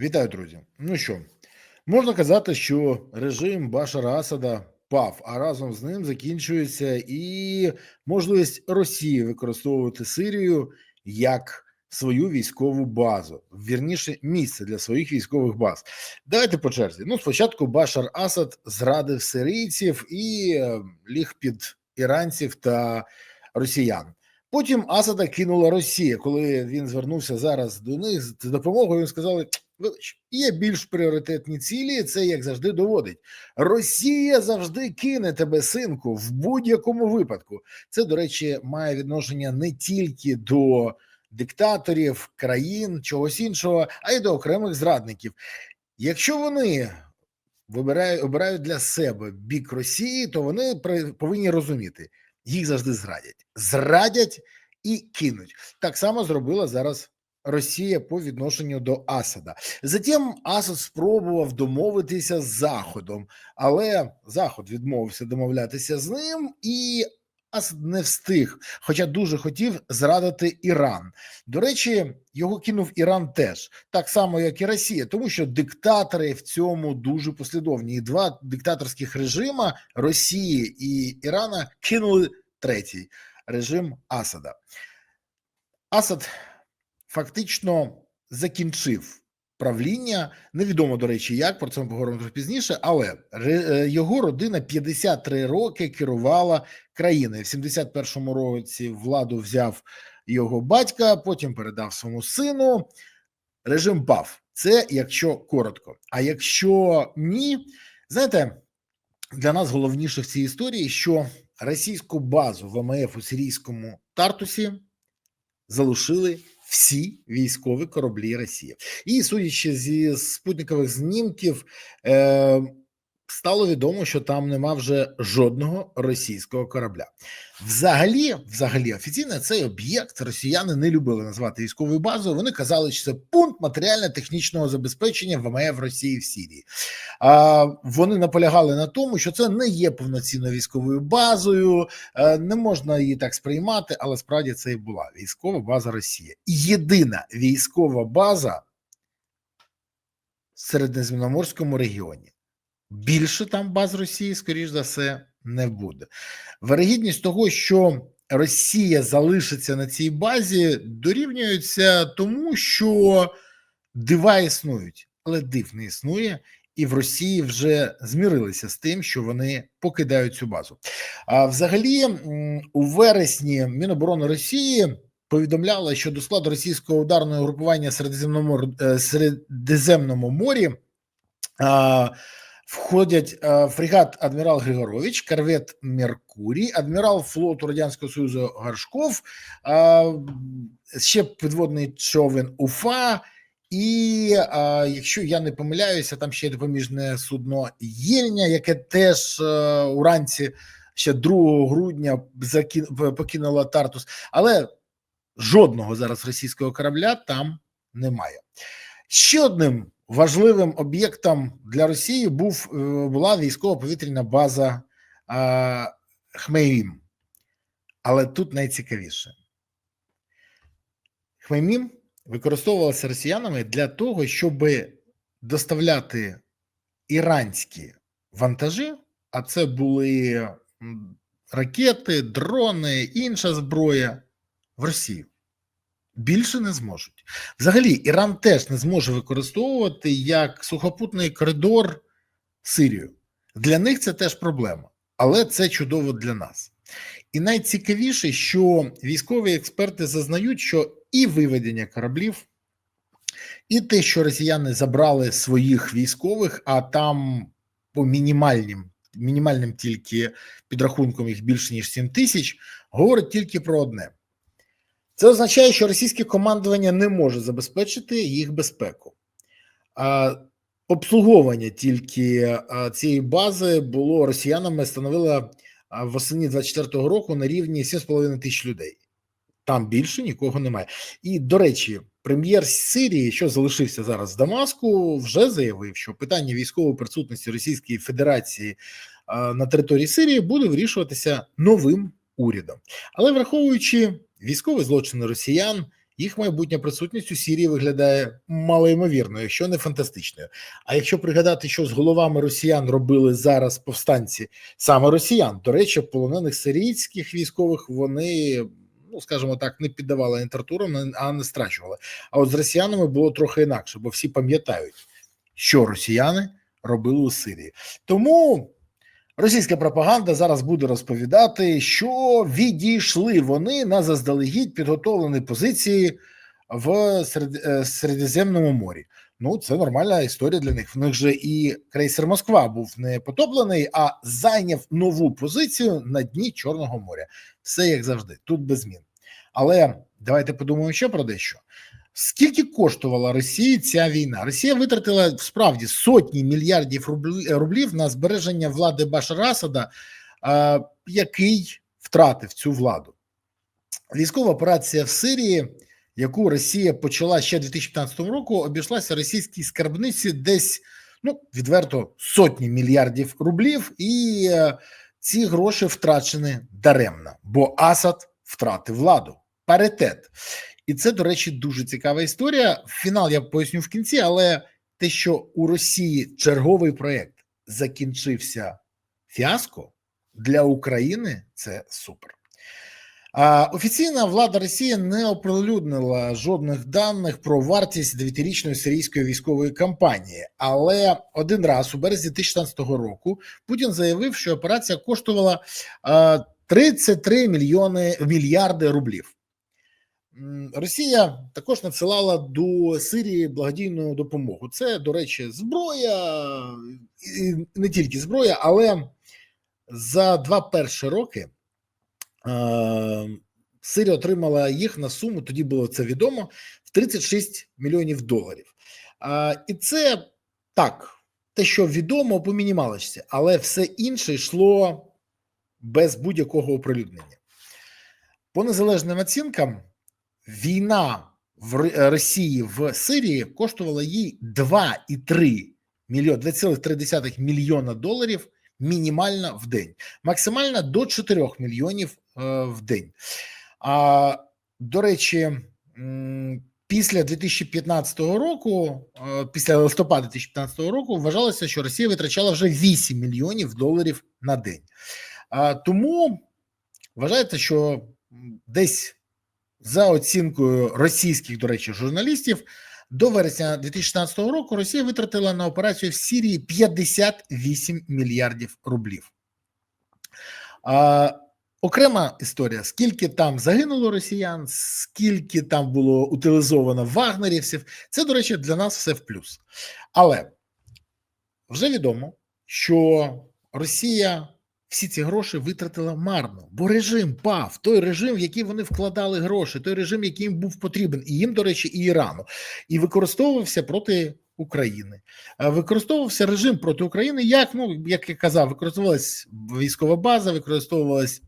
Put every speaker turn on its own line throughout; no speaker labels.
Вітаю, друзі. Ну що, можна казати, що режим Башара Асада пав, а разом з ним закінчується і можливість Росії використовувати Сирію як свою військову базу, вірніше місце для своїх військових баз. Давайте по черзі. Ну, спочатку Башар Асад зрадив сирійців і е, ліг під іранців та росіян. Потім Асада кинула Росія, коли він звернувся зараз до них з допомогою. Він сказали: «Велич, є більш пріоритетні цілі. Це як завжди доводить. Росія завжди кине тебе, синку, в будь-якому випадку. Це, до речі, має відношення не тільки до диктаторів, країн, чогось іншого, а й до окремих зрадників. Якщо вони вибирають обирають для себе бік Росії, то вони повинні розуміти, їх завжди зрадять, зрадять і кинуть. Так само зробила зараз Росія по відношенню до Асада. Затім Асад спробував домовитися з Заходом, але Заход відмовився домовлятися з ним і. Асад не встиг, хоча дуже хотів зрадити Іран. До речі, його кинув Іран теж, так само як і Росія, тому що диктатори в цьому дуже послідовні. І два диктаторських режима Росії і Ірана кинули третій режим Асада. Асад фактично закінчив правління. Невідомо, до речі, як про це ми поговоримо трохи пізніше, але е, його родина 53 роки керувала країною. В 71-му році владу взяв його батька, потім передав своєму сину. Режим пав. Це якщо коротко. А якщо ні, знаєте, для нас головніше в цій історії, що російську базу ВМФ у сирійському Тартусі залишили всі військові кораблі Росії. І судячи зі спутникових знімків, е, стало відомо, що там нема вже жодного російського корабля. Взагалі, взагалі, офіційно цей об'єкт росіяни не любили назвати військовою базою. Вони казали, що це пункт матеріально-технічного забезпечення ВМФ Росії в Сирії. А вони наполягали на тому, що це не є повноцінною військовою базою, е, не можна її так сприймати, але справді це і була військова база Росії. Єдина військова база в Середземноморському регіоні. Більше там баз Росії, скоріш за все, не буде. Вирогідність того, що Росія залишиться на цій базі, дорівнюється тому, що дива існують, але див не існує, і в Росії вже змірилися з тим, що вони покидають цю базу. А взагалі, у вересні Міноборони Росії повідомляла, що до складу російського ударного групування Середземномор... е, Середземному морі а, входять а, фрегат Адмірал Григорович, корвет Меркурій, адмірал флоту Радянського Союзу Горшков, ще підводний човен Уфа. І а, якщо я не помиляюся, там ще допоміжне судно Єльня, яке теж а, уранці ще 2 грудня закин... покинуло Тартус, але жодного зараз російського корабля там немає. Ще одним важливим об'єктом для Росії був е, була військово-повітряна база а, Хмеймім. Але тут найцікавіше. Хмеймім використовувалася росіянами для того, щоб доставляти іранські вантажі, а це були ракети, дрони, інша зброя в Росію. Більше не зможуть. Взагалі, Іран теж не зможе використовувати як сухопутний коридор Сирію. Для них це теж проблема, але це чудово для нас. І найцікавіше, що військові експерти зазнають, що і виведення кораблів, і те, що росіяни забрали своїх військових, а там по мінімальним, мінімальним тільки підрахунком їх більше ніж 7 тисяч, говорить тільки про одне. Це означає, що російське командування не може забезпечити їх безпеку. Обслуговування тільки цієї бази було росіянами становило восені 24-го року на рівні 7,5 тисяч людей. Там більше нікого немає. І до речі, прем'єр Сирії, що залишився зараз в Дамаску, вже заявив, що питання військової присутності Російської Федерації на території Сирії буде вирішуватися новим урядом. Але враховуючи військові злочини росіян, їх майбутня присутність у Сірії виглядає малоймовірною, якщо не фантастичною. А якщо пригадати, що з головами росіян робили зараз повстанці, саме росіян, до речі, полонених сирійських військових вони. Ну, скажімо так, не піддавали тортурам, а не страчували. А от з росіянами було трохи інакше, бо всі пам'ятають, що росіяни робили у Сирії. Тому російська пропаганда зараз буде розповідати, що відійшли вони на заздалегідь підготовлені позиції в е, Середземному морі. Ну, це нормальна історія для них. В них же і крейсер Москва був не потоплений, а зайняв нову позицію на дні Чорного моря. Все як завжди, тут без змін. Але давайте подумаємо ще про дещо. Скільки коштувала Росії ця війна? Росія витратила справді сотні мільярдів рублів на збереження влади Башара Асада, який втратив цю владу. Військова операція в Сирії, яку Росія почала ще 2015 року, обійшлася російській скарбниці десь ну відверто сотні мільярдів рублів, і е, ці гроші втрачені даремно, бо Асад втратив владу. Паритет. І це, до речі, дуже цікава історія. Фінал я поясню в кінці, але те, що у Росії черговий проєкт закінчився фіаско для України, це супер. Офіційна влада Росії не оприлюднила жодних даних про вартість дев'ятирічної сирійської військової кампанії. Але один раз у березні 2016 року Путін заявив, що операція коштувала а, 33 мільйони мільярди рублів. Росія також надсилала до Сирії благодійну допомогу. Це, до речі, зброя, і не тільки зброя, але за два перші роки е, Сирія отримала їх на суму, тоді було це відомо, в 36 мільйонів доларів. І це так, те, що відомо по мінімалочці, але все інше йшло без будь-якого оприлюднення. По незалежним оцінкам, війна в е, Росії в Сирії коштувала їй 2,3 мільйон, 2,3 мільйона доларів мінімально в день, максимально до 4 мільйонів е, в день. А до речі, після 2015 року, е, після листопада 2015 року, вважалося, що Росія витрачала вже 8 мільйонів доларів на день. Тому вважається, що десь за оцінкою російських, до речі, журналістів, до вересня 2016 року Росія витратила на операцію в Сирії 58 мільярдів рублів. А, окрема історія: скільки там загинуло росіян, скільки там було утилізовано вагнерівців, це, до речі, для нас все в плюс. Але вже відомо, що Росія всі ці гроші витратила марно, бо режим пав. Той режим, в який вони вкладали гроші, той режим, який їм був потрібен, і їм, до речі, і Ірану, і використовувався проти України. Е, Використовувався режим проти України, як ну як я казав, використовувалась військова база, використовувалась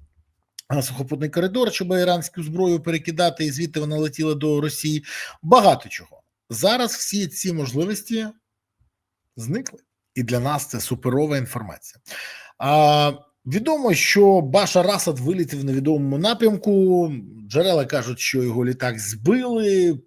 сухопутний коридор, щоб іранську зброю перекидати, і звідти вона летіла до Росії. Багато чого зараз. Всі ці можливості зникли, і для нас це суперова інформація. А, відомо, що Башар Асад вилітів на невідомому напрямку. Джерела кажуть, що його літак збили,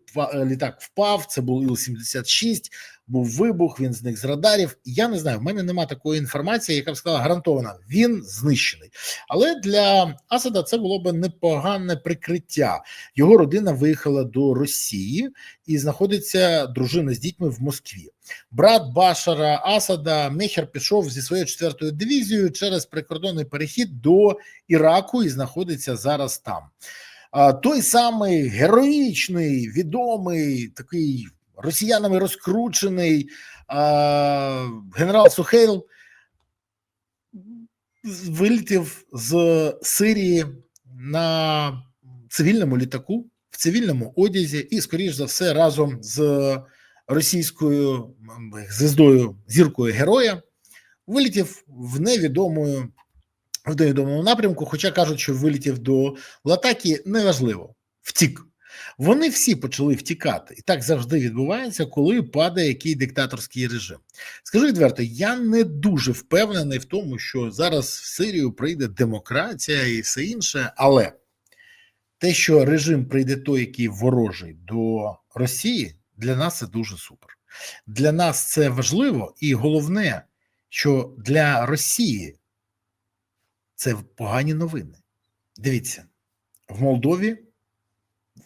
літак впав. Це був Іл-76, був вибух, він зник з радарів. Я не знаю, в мене немає такої інформації, яка б сказала гарантована, він знищений. Але для Асада це було б непогане прикриття. Його родина виїхала до Росії і знаходиться дружина з дітьми в Москві. Брат Башара Асада Мехер пішов зі своєю четвертою дивізією через прикордонний перехід до Іраку і знаходиться зараз там. Той самий героїчний, відомий, такий росіянами розкручений а, генерал Сухейл вилетів з Сирії на цивільному літаку, в цивільному одязі, і, скоріш за все, разом з російською м, звездою, зіркою героя, вилетів в невідомою в невідомому напрямку. Хоча кажуть, що вилетів до Латакі, неважливо, втік. Вони всі почали втікати, і так завжди відбувається, коли падає який диктаторський режим. Скажу відверто, я не дуже впевнений в тому, що зараз в Сирію прийде демократія і все інше, але те, що режим прийде той, який ворожий до Росії, для нас це дуже супер. Для нас це важливо, і головне, що для Росії це погані новини. Дивіться, в Молдові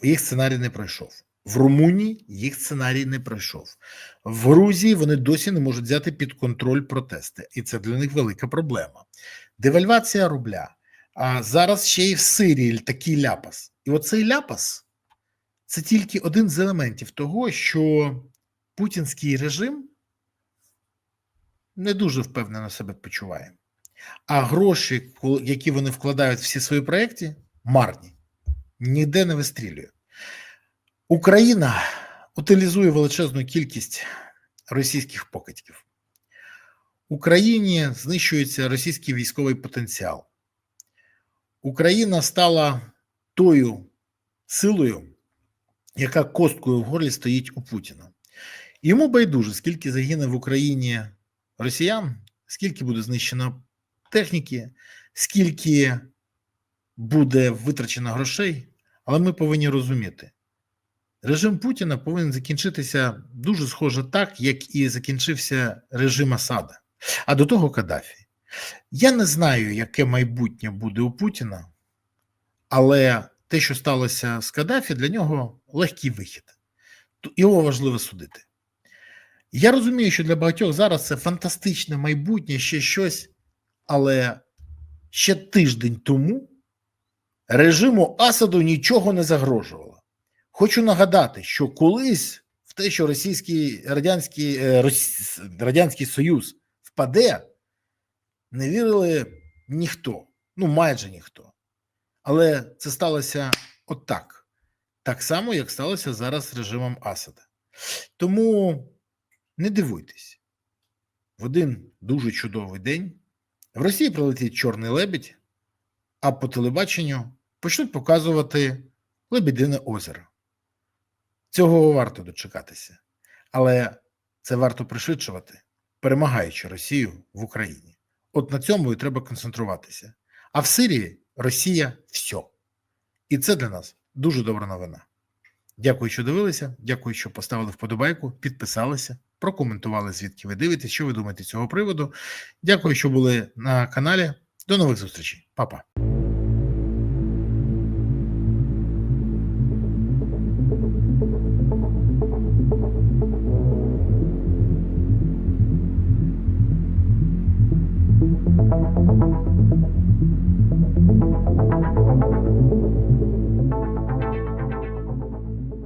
їх сценарій не пройшов. В Румунії їх сценарій не пройшов. В Грузії вони досі не можуть взяти під контроль протести, і це для них велика проблема. Девальвація рубля. А зараз ще й в Сирії такий ляпас. І оцей ляпас це тільки один з елементів того, що путінський режим не дуже впевнено себе почуває. А гроші, які вони вкладають в всі свої проекти, марні, ніде не вистрілює. Україна утилізує величезну кількість російських покидьків. Україні знищується російський військовий потенціал. Україна стала тою силою, яка косткою в горлі стоїть у Путіна. Йому байдуже, скільки загине в Україні росіян, скільки буде знищено техніки, скільки буде витрачено грошей, але ми повинні розуміти, режим Путіна повинен закінчитися дуже схоже так, як і закінчився режим Асада, а до того Каддафі. Я не знаю, яке майбутнє буде у Путіна, але те, що сталося з Каддафі, для нього легкий вихід. Його важливо судити. Я розумію, що для багатьох зараз це фантастичне майбутнє, ще щось, але ще тиждень тому режиму Асаду нічого не загрожувало. Хочу нагадати, що колись в те, що Російський Радянський, Рос... Радянський Союз впаде, не вірили ніхто, ну майже ніхто. Але це сталося отак. Так само, як сталося зараз з режимом Асада. Тому не дивуйтесь, в один дуже чудовий день в Росії прилетить Чорний лебідь, а по телебаченню почнуть показувати Лебедине озеро. Цього варто дочекатися, але це варто пришвидшувати, перемагаючи Росію в Україні. От на цьому і треба концентруватися. А в Сирії Росія все. І це для нас дуже добра новина. Дякую, що дивилися. Дякую, що поставили вподобайку, підписалися, прокоментували, звідки ви дивитесь, що ви думаєте з цього приводу. Дякую, що були на каналі. До нових зустрічей, Па-па.